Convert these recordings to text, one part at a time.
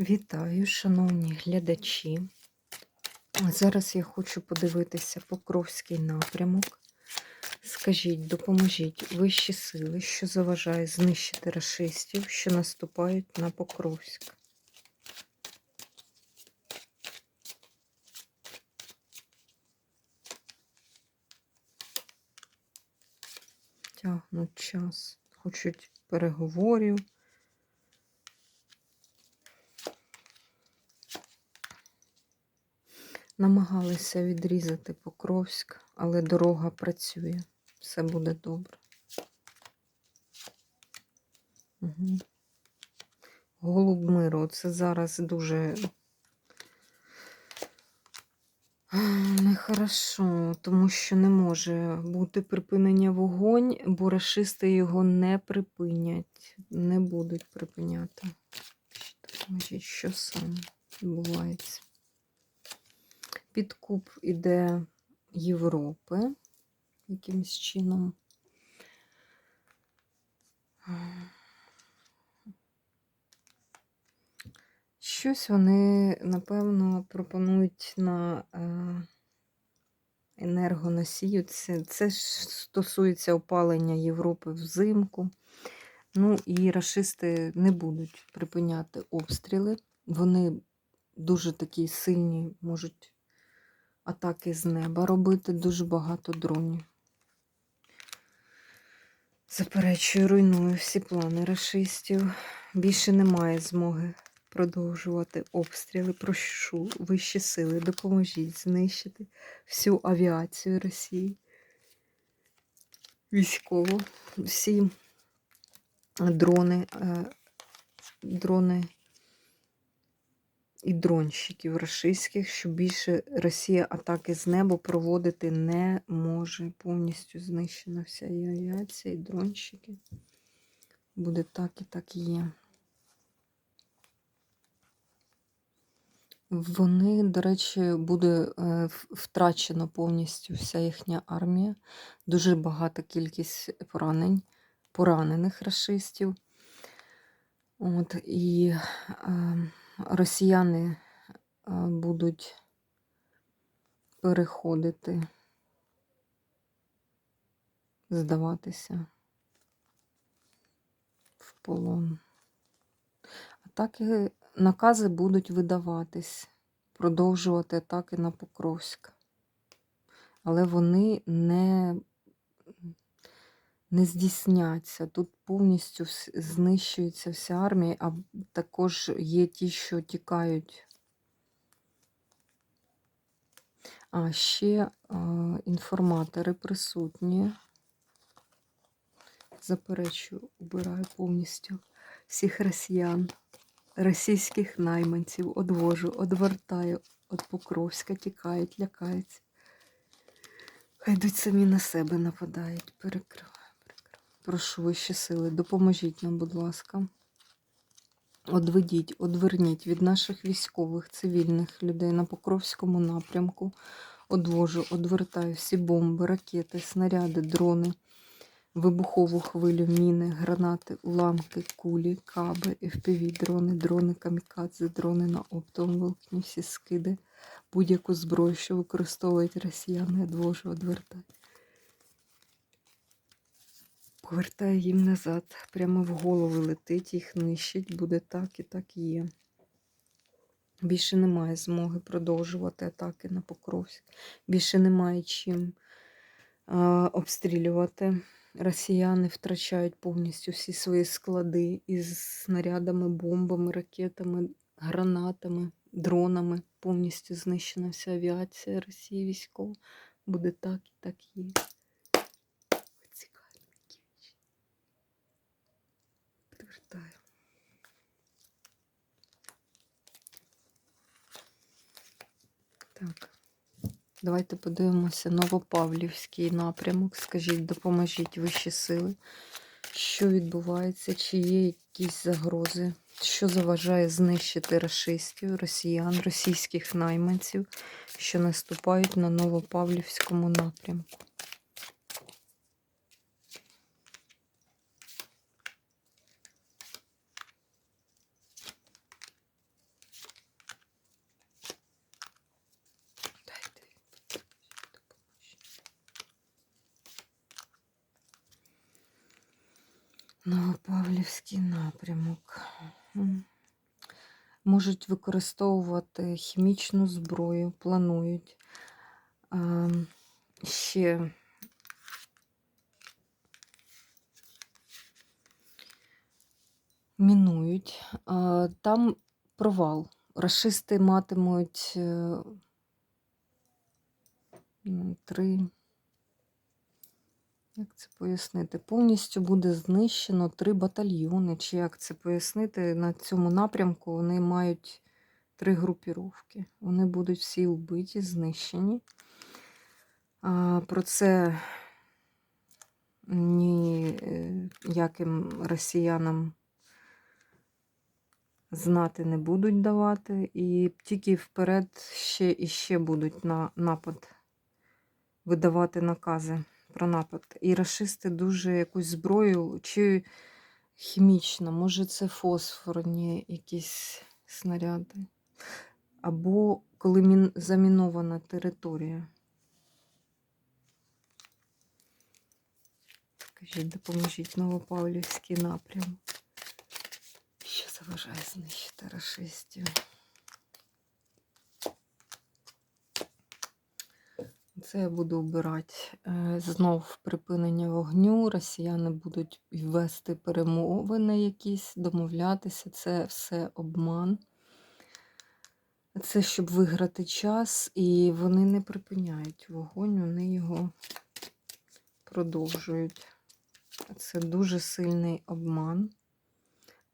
Вітаю, шановні глядачі. Зараз я хочу подивитися Покровський напрямок. Скажіть, допоможіть вищі сили, що заважає знищити рашистів, що наступають на Покровськ. Тягнуть час, хочуть переговорів. Намагалися відрізати Покровськ, але дорога працює. Все буде добре. Угу. Голуб миру. Це зараз дуже нехорошо, тому що не може бути припинення вогонь, бо рашисти його не припинять, не будуть припиняти. Що саме відбувається? Підкуп іде Європи якимось чином. Щось вони, напевно, пропонують на е, енергоносію. Це, це ж стосується опалення Європи взимку. Ну і рашисти не будуть припиняти обстріли. Вони дуже такі сильні можуть атаки з неба робити, дуже багато дронів. Заперечую, руйную всі плани рашистів. Більше немає змоги продовжувати обстріли. Прошу вищі сили, допоможіть знищити всю авіацію Росії. Військово, всі дрони, е, дрони і дронщиків рашистських, що більше Росія атаки з неба проводити не може. Повністю знищена вся і авіація, і дронщики. Буде так і так і є. Вони, до речі, буде е, втрачено повністю вся їхня армія. Дуже багата кількість поранень, поранених расистів. От, І е, росіяни е, будуть переходити, здаватися в полон. Атаки, накази будуть видаватись, продовжувати атаки на Покровськ. Але вони не не здійсняться. Тут повністю знищується вся армія, а також є ті, що тікають. А ще а, інформатори присутні. Заперечую, убираю повністю всіх росіян, російських найманців, одвожу, одвертаю від Покровська, тікають, лякаються. Хай йдуть самі на себе нападають, перекриваю. Прошу вищі сили, допоможіть нам, будь ласка. Одведіть, одверніть від наших військових, цивільних людей на Покровському напрямку. Одвожу, одвертаю всі бомби, ракети, снаряди, дрони, вибухову хвилю, міни, гранати, уламки, кулі, каби, FPV, дрони, дрони, камікадзе, дрони на оптовому волокні, всі скиди, будь-яку зброю, що використовують росіяни, одвожу, одвертаю. Повертає їм назад, прямо в голови летить, їх нищить, буде так і так є. Більше немає змоги продовжувати атаки на Покровськ. Більше немає чим обстрілювати. Росіяни втрачають повністю всі свої склади із снарядами, бомбами, ракетами, гранатами, дронами. Повністю знищена вся авіація Росії військова. Буде так і так є. Підвертаю. Так, давайте подивимося Новопавлівський напрямок. Скажіть, допоможіть вищі сили. Що відбувається? Чи є якісь загрози? Що заважає знищити расистів, росіян, російських найманців, що наступають на Новопавлівському напрямку? Новопавлівський напрямок. Можуть використовувати хімічну зброю, планують. А, ще мінують. А, там провал. Рашисти матимуть е, м, три. Як це пояснити? Повністю буде знищено три батальйони. Чи як це пояснити? На цьому напрямку вони мають три групіровки. Вони будуть всі вбиті, знищені. А, про це ніяким росіянам знати не будуть давати. І тільки вперед ще і ще будуть на напад видавати накази про напад. І рашисти дуже якусь зброю, чи хімічна, може це фосфорні якісь снаряди. Або коли мін... замінована територія. Скажіть, допоможіть Новопавлівський напрям. Що заважає знищити рашистів? Це я буду вбирати. Е, Знов припинення вогню. Росіяни будуть ввести перемовини якісь, домовлятися. Це все обман. Це щоб виграти час, і вони не припиняють вогонь, вони його продовжують. Це дуже сильний обман.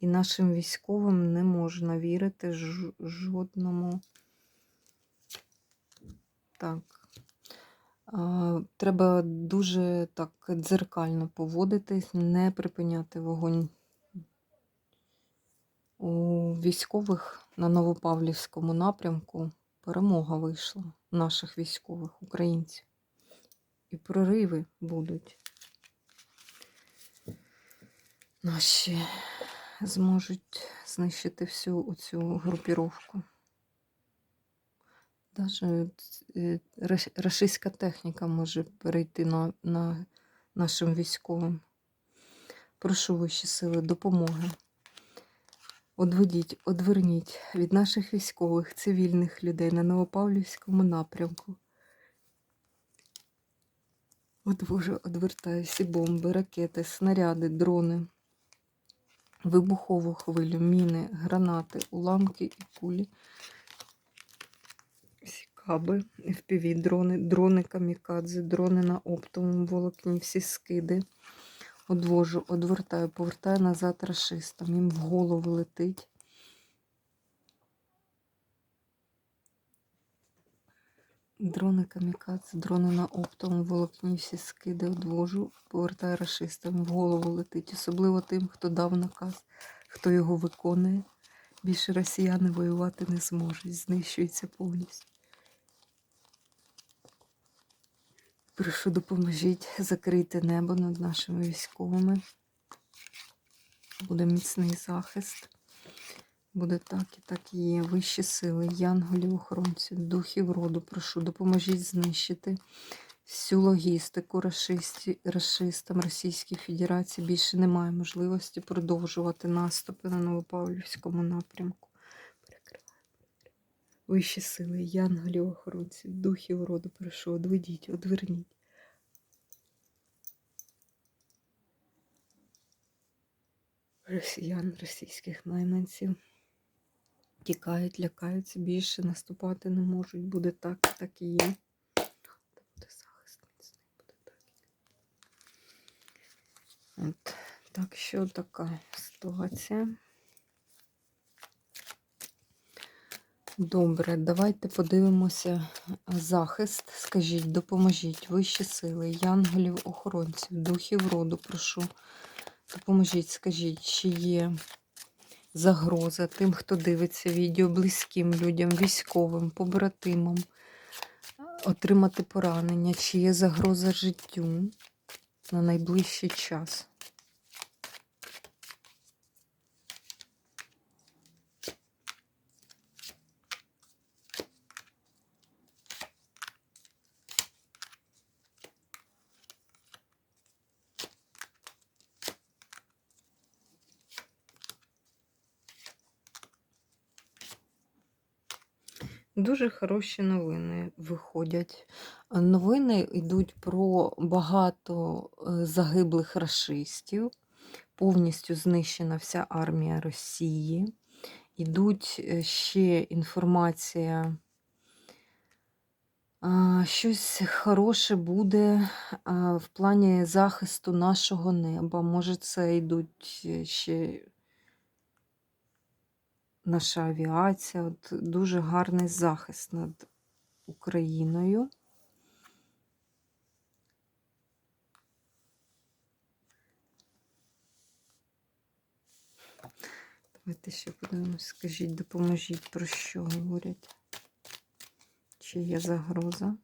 І нашим військовим не можна вірити жодному. Так. Треба дуже так дзеркально поводитись, не припиняти вогонь. У військових на Новопавлівському напрямку перемога вийшла наших військових, українців. І прориви будуть. Наші зможуть знищити всю оцю групіровку. Е, раш- рашистська техніка може перейти на, на нашим військовим. Прошу вищі сили допомоги. Одведіть, одверніть від наших військових, цивільних людей на Новопавлівському напрямку. Одвожу, одвертаю всі бомби, ракети, снаряди, дрони, вибухову хвилю, міни, гранати, уламки і кулі. Каби, FPV, дрони, дрони камікадзе, дрони на оптовому волокні, всі скиди. Одвожу, одвертаю, повертаю назад рашистам. Їм в голову летить. Дрони камікадзе, дрони на оптовому волокні, всі скиди одвожу, повертаю рашистам. В голову летить. Особливо тим, хто дав наказ, хто його виконує. Більше росіяни воювати не зможуть, знищуються повністю. Прошу, допоможіть закрити небо над нашими військовими. Буде міцний захист. Буде так і так і є. Вищі сили, янголів, охоронців, духів роду. Прошу, допоможіть знищити всю логістику рашисті, рашистам Російської Федерації. Більше немає можливості продовжувати наступи на Новопавлівському напрямку. Вищі сили, янголів, охоронців, духів роду. Прошу, одведіть, одверніть. Росіян, російських найманців тікають, лякаються, більше наступати не можуть. Буде так, так і є. Буде захист міцний, буде так. От. Так що така ситуація. Добре, давайте подивимося захист. Скажіть, допоможіть вищі сили, янголів, охоронців, духів роду, прошу. Допоможіть, скажіть, чи є загроза тим, хто дивиться відео, близьким людям, військовим, побратимам, отримати поранення, чи є загроза життю на найближчий час. Дуже хороші новини виходять. Е, Новини йдуть про багато е, загиблих рашистів, повністю знищена вся армія Росії. Ідуть е, ще інформація. Щось хороше буде в плані захисту нашого неба. Може, це йдуть ще наша авіація. От дуже гарний захист над Україною. Давайте ще подивимось. Скажіть, допоможіть, про що говорять. Чи є загроза?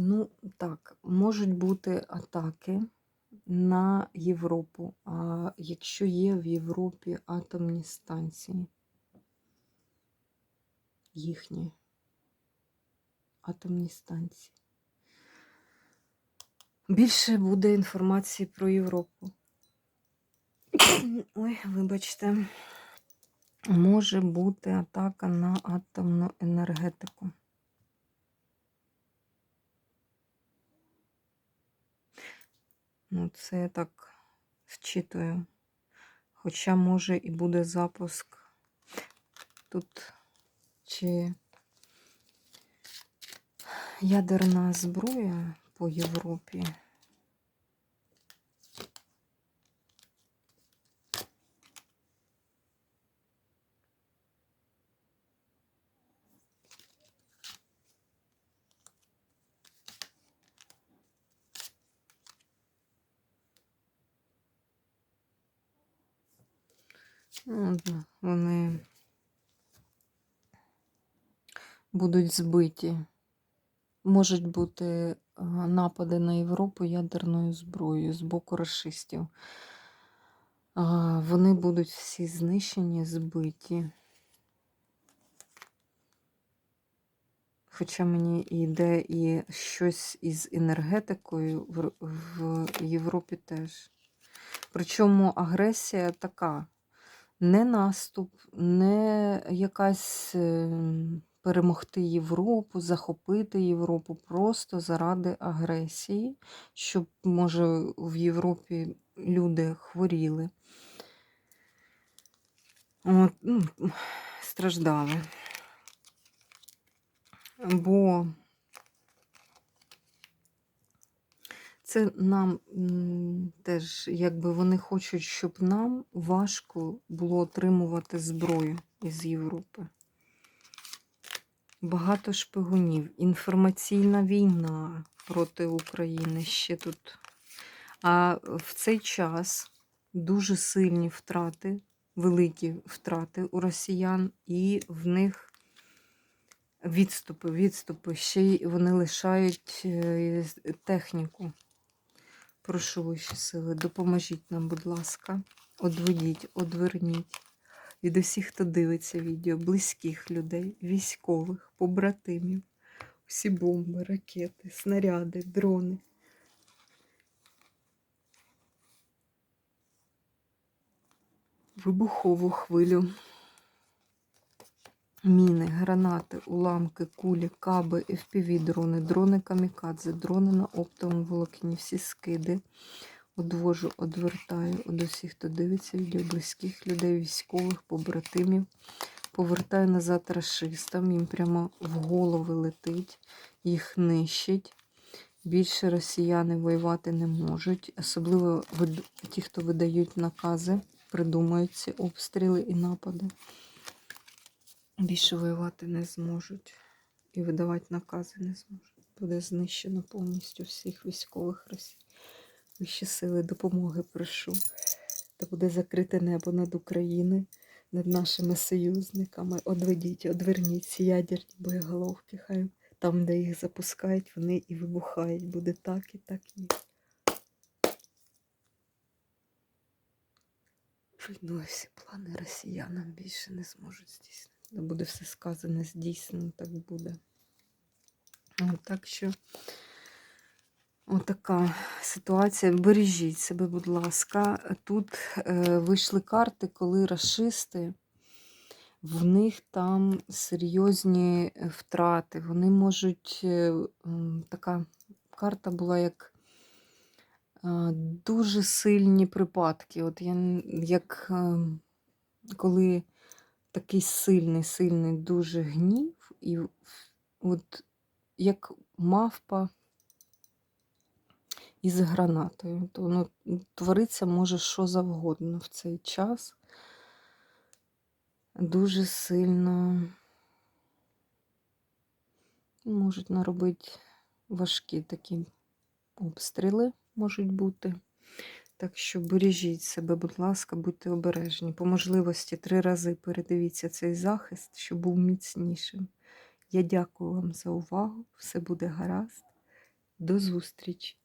Ну, так, можуть бути атаки на Європу. А якщо є в Європі атомні станції, їхні атомні станції. Більше буде інформації про Європу. Ой, вибачте, може бути атака на атомну енергетику. Ну, це я так вчитую. Хоча, може, і буде запуск тут чи ядерна зброя по Європі. Ну, Вони будуть збиті. Можуть бути напади на Європу ядерною зброєю з боку расистів. Вони будуть всі знищені, збиті. Хоча мені йде і щось із енергетикою в Європі теж. Причому агресія така. Не наступ, не якась ем, перемогти Європу, захопити Європу просто заради агресії, щоб, може, в Європі люди хворіли, От, ну, страждали. Бо це нам теж, якби вони хочуть, щоб нам важко було отримувати зброю із Європи. Багато шпигунів, інформаційна війна проти України ще тут. А в цей час дуже сильні втрати, великі втрати у росіян, і в них відступи, відступи. Ще й вони лишають е, техніку. Прошу вищі сили, допоможіть нам, будь ласка, одведіть, одверніть від усіх, хто дивиться відео, близьких людей, військових, побратимів, всі бомби, ракети, снаряди, дрони. Вибухову хвилю. Міни, гранати, уламки, кулі, каби, FPV-дрони, дрони камікадзе, дрони на оптовому волокні, всі скиди. Одвожу, одвертаю од усіх, хто дивиться відео близьких людей, військових, побратимів. Повертаю назад расистам, їм прямо в голови летить, їх нищить. Більше росіяни воювати не можуть, особливо ті, хто видають накази, придумають ці обстріли і напади. Більше воювати не зможуть і видавати накази не зможуть. Буде знищено повністю всіх військових Росії. Вищі сили допомоги прошу. Та буде закрите небо над Україною, над нашими союзниками. Одведіть, одверніть ці ядерні боєголовки. Хай там, де їх запускають, вони і вибухають. Буде так і так і. Руйнує всі плани росіянам більше не зможуть здійснити. Буде все сказане здійснено, так буде. Так що отака ситуація. Бережіть себе, будь ласка. Тут е, вийшли карти, коли расисти, в них там серйозні втрати. Вони можуть. е, Така карта була як е, дуже сильні припадки. От я, як е, коли такий сильний, сильний дуже гнів, і от як мавпа із гранатою. То ну, твориться може що завгодно в цей час. Дуже сильно можуть наробити важкі такі обстріли можуть бути. Так що бережіть себе, будь ласка, будьте обережні. По можливості три рази передивіться цей захист, щоб був міцнішим. Я дякую вам за увагу. Все буде гаразд. До зустрічі!